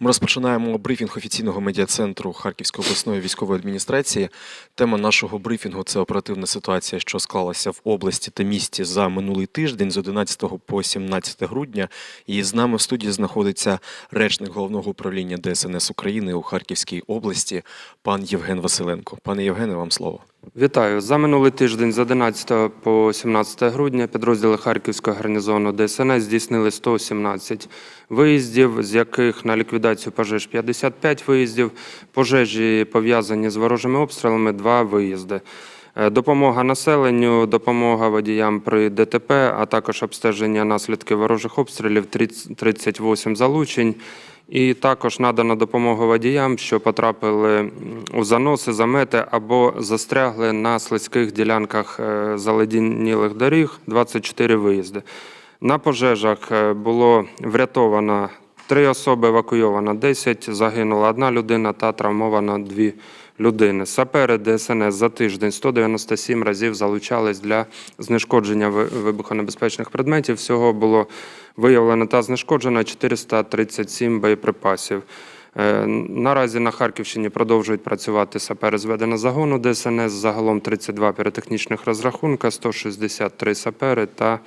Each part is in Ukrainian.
Ми розпочинаємо брифінг офіційного медіа-центру Харківської обласної військової адміністрації. Тема нашого брифінгу це оперативна ситуація, що склалася в області та місті за минулий тиждень з 11 по 17 грудня. І з нами в студії знаходиться речник головного управління ДСНС України у Харківській області, пан Євген Василенко. Пане Євгене, вам слово. Вітаю. За минулий тиждень з 11 по 17 грудня підрозділи Харківського гарнізону ДСНС здійснили 117 виїздів, з яких на ліквідацію пожеж 55 виїздів, пожежі пов'язані з ворожими обстрілами 2 виїзди. Е, Допомога населенню, допомога водіям при ДТП, а також обстеження наслідків ворожих обстрілів 30 38 залучень. І також надана допомога водіям, що потрапили у заноси, замети або застрягли на слизьких ділянках заледінілих доріг 24 виїзди. На пожежах е, було врятовано три особи, евакуйовано 10, загинула одна людина та травмовано дві людини. Сапери ДСНС за тиждень 197 разів залучались для знешкодження вибухонебезпечних предметів. Всього було виявлено та знешкоджено 437 боєприпасів. Е, Наразі на Харківщині продовжують працювати сапери зведення загону ДСНС. Загалом 32 піротехнічних розрахунка, 163 сапери та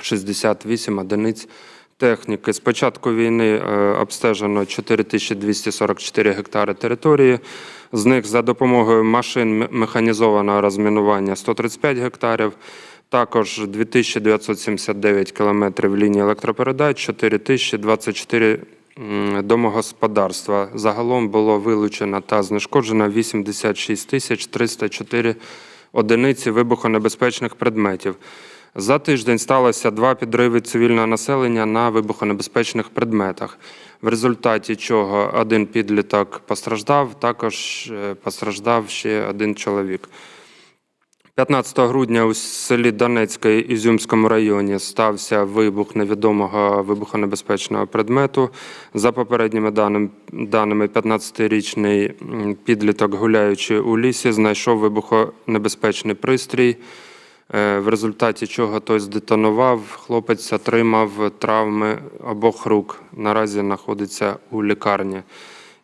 68 одиниць техніки. З початку війни е, обстежено 4244 гектари території. З них за допомогою машин механізованого розмінування 135 гектарів. Також 2979 кілометрів лінії електропередач, 4024 м, домогосподарства. Загалом було вилучено та знешкоджено 86 тисяч 304 одиниці вибухонебезпечних предметів. За тиждень сталося два підриви цивільного населення на вибухонебезпечних предметах, в результаті чого один підліток постраждав, також е, постраждав ще один чоловік. 15 грудня у селі Донецьке Ізюмському районі стався вибух невідомого вибухонебезпечного предмету. За попередніми даними, 15-річний підліток, гуляючи у лісі, знайшов вибухонебезпечний пристрій, в результаті чого той здетонував. Хлопець отримав травми обох рук. Наразі знаходиться у лікарні.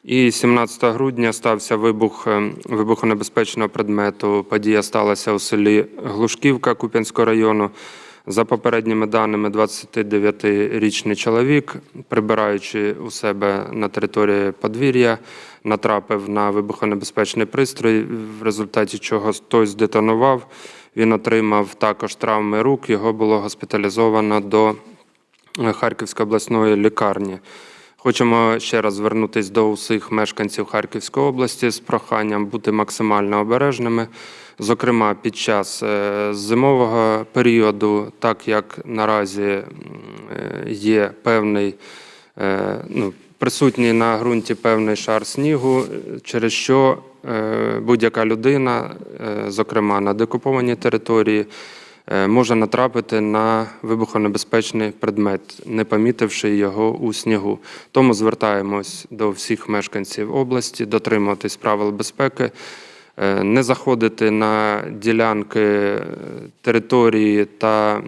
І 17 грудня стався вибух е, вибухонебезпечного предмету. Подія сталася у селі Глушківка Куп'янського району. За попередніми даними, 29-річний чоловік, прибираючи у себе на території подвір'я, натрапив на вибухонебезпечний пристрій, в результаті чого той здетонував. Він отримав також травми рук. Його було госпіталізовано до е, Харківської обласної лікарні. Хочемо ще раз звернутися до усіх мешканців Харківської області з проханням бути максимально обережними, зокрема під час е, зимового періоду, так як наразі е, є певний ну, присутній на ґрунті певний шар снігу, через що будь-яка людина, е, зокрема на декупованій території, е, може натрапити на вибухонебезпечний предмет, не помітивши його у снігу. Тому звертаємось до всіх мешканців області, дотримуватись правил безпеки, е, не заходити на ділянки е, території, та,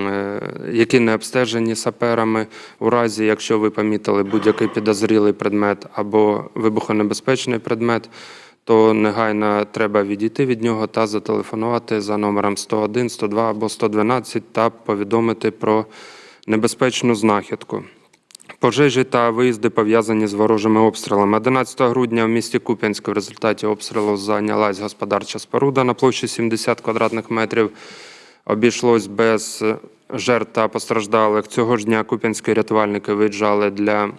е, які не обстежені саперами, у разі, якщо ви помітили будь-який підозрілий предмет або вибухонебезпечний предмет то негайно треба відійти від нього та зателефонувати за номером 101, 102 або 112 та повідомити про небезпечну знахідку. Пожежі та виїзди пов'язані з ворожими обстрілами. 11 грудня в місті Куп'янськ в результаті обстрілу зайнялась господарча споруда на площі 70 квадратних метрів. Обійшлось без жертв та постраждалих. Цього ж дня куп'янські рятувальники виїжджали для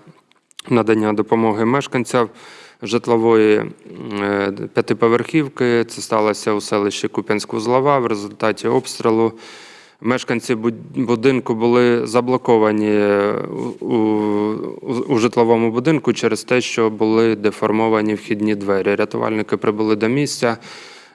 надання допомоги мешканцям житлової е, п'ятиповерхівки. Це сталося у селищі Куп'янськ-Узлова. В результаті обстрілу мешканці будинку були заблоковані е, у, у, у житловому будинку через те, що були деформовані вхідні двері. Рятувальники прибули до місця.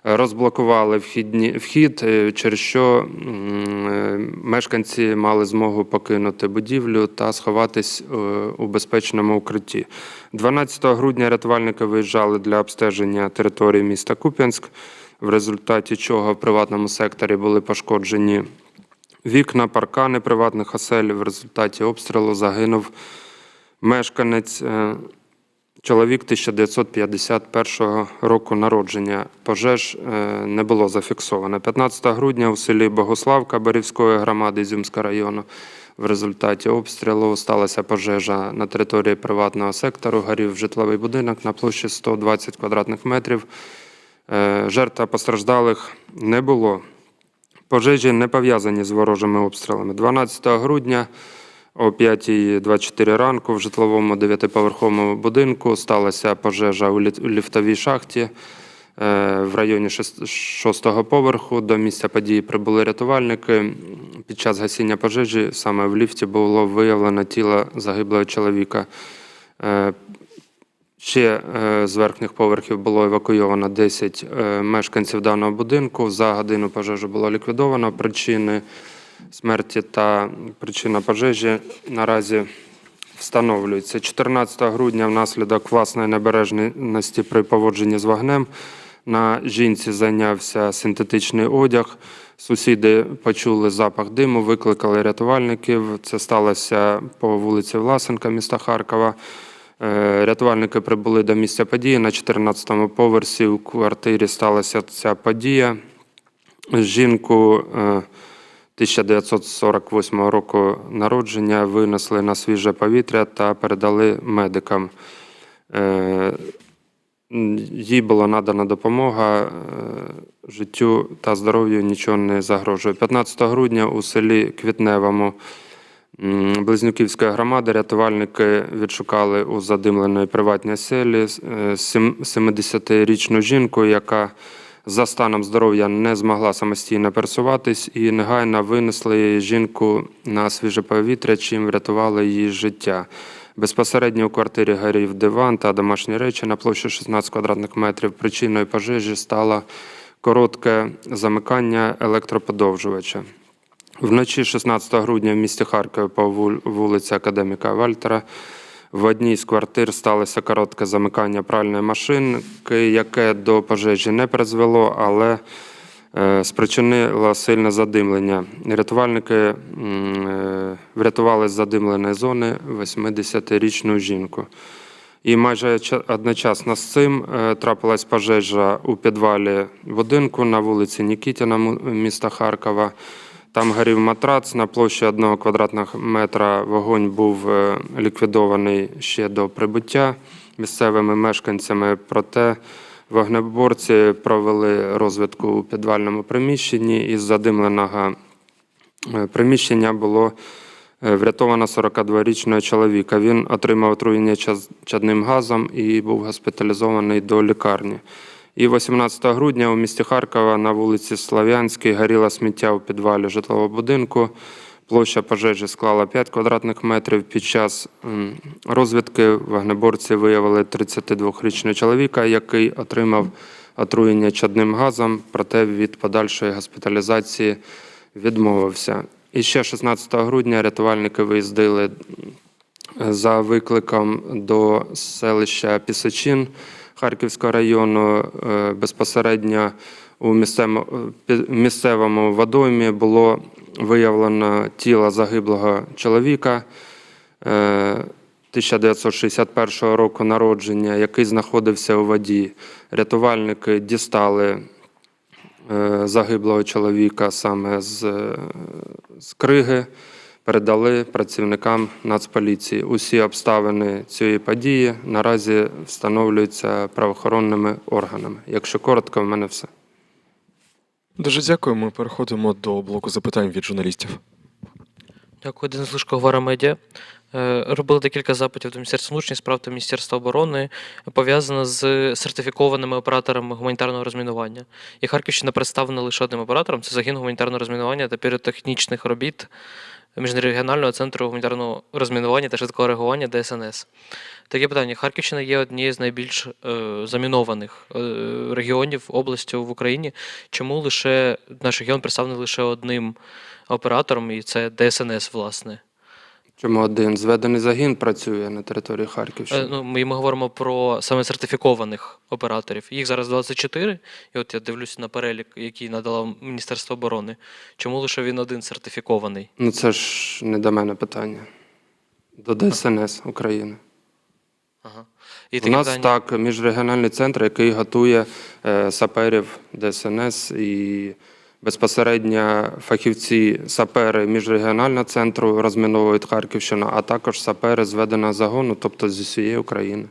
Розблокували вхідні, вхід, е, через що е, мешканці мали змогу покинути будівлю та сховатись е, у безпечному укритті. 12 грудня рятувальники виїжджали для обстеження території міста Куп'янськ, в результаті чого в приватному секторі були пошкоджені вікна, паркани приватних осель. В результаті обстрілу загинув Мешканець, чоловік 1951 року народження. Пожеж е, не було зафіксовано. 15 грудня у селі Богославка Борівської громади Ізюмського району в результаті обстрілу сталася пожежа на території приватного сектору. Горів житловий будинок на площі 120 квадратних метрів. Е, Жертв постраждалих не було. Пожежі не пов'язані з ворожими обстрілами. 12 грудня о 5.24 ранку в житловому дев'ятиповерховому будинку сталася пожежа у ліфтовій шахті е, в районі шест- шостого поверху. До місця події прибули рятувальники. Під час гасіння пожежі саме в ліфті було виявлено тіло загиблого чоловіка. Е, Ще е, з верхніх поверхів було евакуйовано 10 е, мешканців даного будинку. За годину пожежу було ліквідовано. Причини смерті та причина пожежі наразі встановлюються. 14 грудня внаслідок власної небережності при поводженні з вогнем на жінці зайнявся синтетичний одяг. Сусіди почули запах диму, викликали рятувальників. Це сталося по вулиці Власенка міста Харкова. Е, Рятувальники прибули до місця події. На 14-му поверсі у квартирі сталася ця подія. Жінку е, 1948 року народження винесли на свіже повітря та передали медикам. Е, Їй була надана допомога, е, життю та здоров'ю нічого не загрожує. 15 грудня у селі Квітневому Близнюківської громади рятувальники відшукали у задимленої приватній селі е, 70-річну жінку, яка за станом здоров'я не змогла самостійно пересуватись і негайно винесли жінку на свіже повітря, чим врятували її життя. Безпосередньо у квартирі горів диван та домашні речі на площі 16 квадратних метрів. Причиною пожежі стало коротке замикання електроподовжувача. Вночі 16 грудня в місті Харкові по вулиці Академіка Вальтера в одній з квартир сталося коротке замикання пральної машинки, яке до пожежі не призвело, але е, спричинило сильне задимлення. Рятувальники е, врятували з задимленої зони 80-річну жінку. І майже одночасно з цим е, трапилась пожежа у підвалі будинку на вулиці Нікітіна міста Харкова. Там горів матрац на площі одного квадратного метра. Вогонь був е, ліквідований ще до прибуття місцевими мешканцями. Проте вогнеборці провели розвідку у підвальному приміщенні. Із задимленого е, приміщення було е, врятовано 42-річного чоловіка. Він отримав отруєння чадним газом і був госпіталізований до лікарні. І 18 грудня у місті Харкова на вулиці Слав'янській горіло сміття у підвалі житлового будинку. Площа пожежі склала 5 квадратних метрів. Під час розвідки вогнеборці виявили 32-річного чоловіка, який отримав отруєння чадним газом, проте від подальшої госпіталізації відмовився. І ще 16 грудня рятувальники виїздили за викликом до селища Пісочин Харківського району. Е, Безпосередньо у місцевому, водоймі було виявлено тіло загиблого чоловіка е, 1961 року народження, який знаходився у воді. Рятувальники дістали е, загиблого чоловіка саме з, е, з криги, передали працівникам Нацполіції. Усі обставини цієї події наразі встановлюються правоохоронними органами. Якщо коротко, в мене все. Дуже дякую. Ми переходимо до блоку запитань від журналістів. Дякую, Денис Лишко, Гвара Медіа. Е, Робили декілька запитів до Міністерства внутрішніх справ та Міністерства оборони пов'язано з сертифікованими операторами гуманітарного розмінування. І Харківщина представлена лише одним оператором це загін гуманітарного розмінування та піротехнічних робіт Міжрегіонального центру гуманітарного розмінування та швидкого реагування ДСНС. Таке питання. Харківщина є однією з найбільш е, замінованих е, регіонів областю в Україні. Чому лише наш регіон представлений лише одним оператором, і це ДСНС, власне? Чому один зведений загін працює на території Харківщини? Е, Ну, ми, ми говоримо про саме сертифікованих операторів. Їх зараз 24, і от я дивлюся на перелік, який надало Міністерство оборони. Чому лише він один сертифікований? Ну це ж не до мене питання. до ДСНС України. Ага. І У нас питання- так міжрегіональний центр, який готує е, саперів ДСНС і безпосередньо фахівці сапери міжрегіонального центру розміновують Харківщину, а також сапери зведеного загону, тобто з усієї України.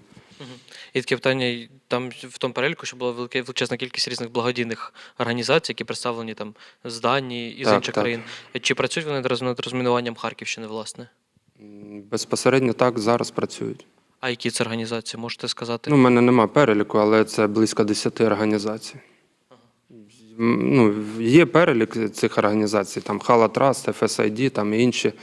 І таке питання, там в тому переліку, що була велика величезна кількість різних благодійних організацій, які представлені там з Данії і з Так, інших так. країн. Чи працюють вони над розмінуванням Харківщини, власне? Безпосередньо так зараз працюють. А які це організації, можете сказати? Ну, у мене нема переліку, але це близько 10 організацій. Ну, є перелік цих організацій, там Хала Траст, FSID, там і інші.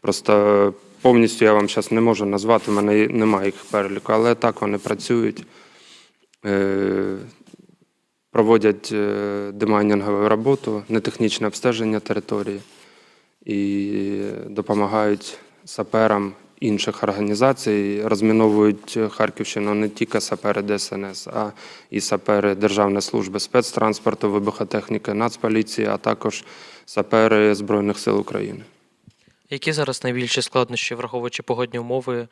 Просто повністю я вам зараз не можу назвати, в мене немає їх переліку, але так вони працюють, е, проводять е, демайнінгову роботу, нетехнічне обстеження території і допомагають саперам інших організацій, розміновують Харківщину не тільки сапери ДСНС, а і сапери Державної служби спецтранспорту, вибухотехніки, Нацполіції, а також сапери Збройних сил України. Які зараз найбільші складнощі, враховуючи погодні умови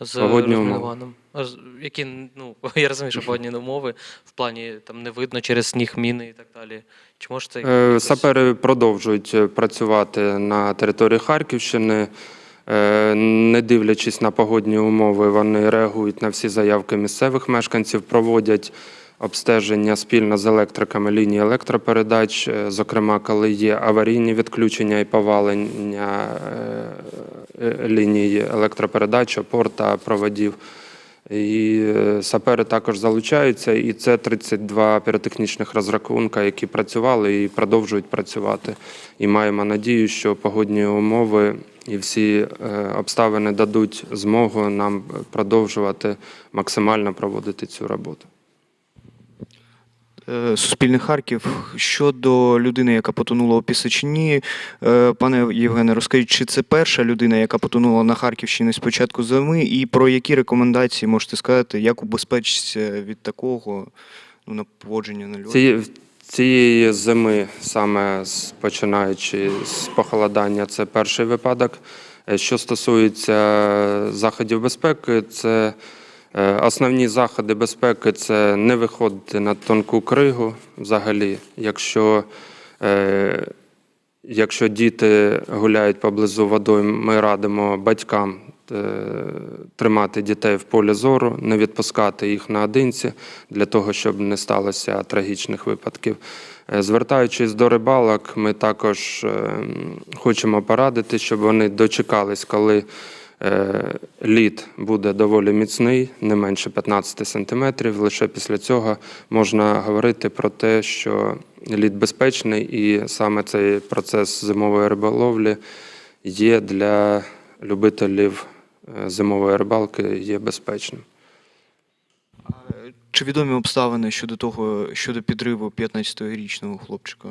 з Погодні розмінуванням? Роз- Які, ну, я розумію, що погодні умови в плані там не видно через сніг, міни і так далі. Чи можете Е, Сапери продовжують е, працювати на території Харківщини. Е, Не дивлячись на погодні умови, вони реагують на всі заявки місцевих мешканців, проводять обстеження спільно з електриками лінії електропередач, е, зокрема, коли є аварійні відключення і повалення е, ліній електропередач, опор та проводів. І сапери також залучаються, і це 32 піротехнічних розрахунка, які працювали і продовжують працювати. І маємо надію, що погодні умови і всі е, обставини дадуть змогу нам продовжувати максимально проводити цю роботу. Е, Суспільний Харків щодо людини, яка потонула у Пісочині. Е, Пане Євгене, розкажіть, чи це перша людина, яка потонула на Харківщині з початку зими, і про які рекомендації можете сказати, як убезпечитися від такого ну, на поводження на льоду? Цієї, зими, саме починаючи з похолодання, це перший випадок. Е, Що стосується заходів безпеки, це е, основні заходи безпеки це не виходити на тонку кригу взагалі. Якщо, е, якщо діти гуляють поблизу водою, ми радимо батькам е, тримати дітей в полі зору, не відпускати їх наодинці для того, щоб не сталося трагічних випадків. Е, Звертаючись до рибалок, ми також е, хочемо порадити, щоб вони дочекались, коли е, лід буде доволі міцний, не менше 15 сантиметрів. Лише після цього можна говорити про те, що лід безпечний, і саме цей процес зимової риболовлі є для любителів е, зимової рибалки є безпечним. Чи відомі обставини щодо того, щодо підриву 15-річного хлопчика?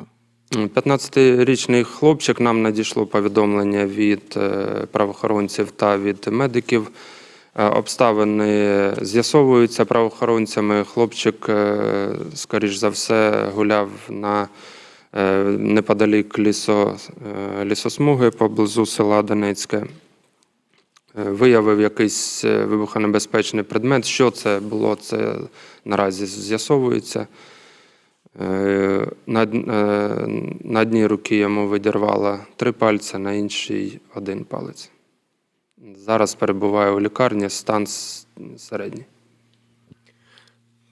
15-річний хлопчик нам надійшло повідомлення від е, правоохоронців та від медиків. Е, Обставини з'ясовуються правоохоронцями. Хлопчик, е, скоріш за все, гуляв на е, неподалік лісо, е, лісосмуги поблизу села Донецьке. Е, Виявив якийсь е, вибухонебезпечний предмет. Що це було, це наразі з'ясовується. Е, На, на одній руці йому видірвала три пальці, на іншій один палець. Зараз перебуває у лікарні, стан середній.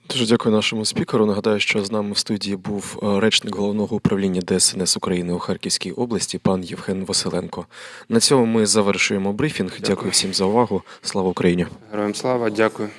Дуже дякую нашому спікеру. Нагадаю, що з нами в студії був е, речник головного управління ДСНС України у Харківській області, пан Євген Василенко. На цьому ми завершуємо брифінг. Дякую всім за увагу. Слава Україні! Героям слава, дякую.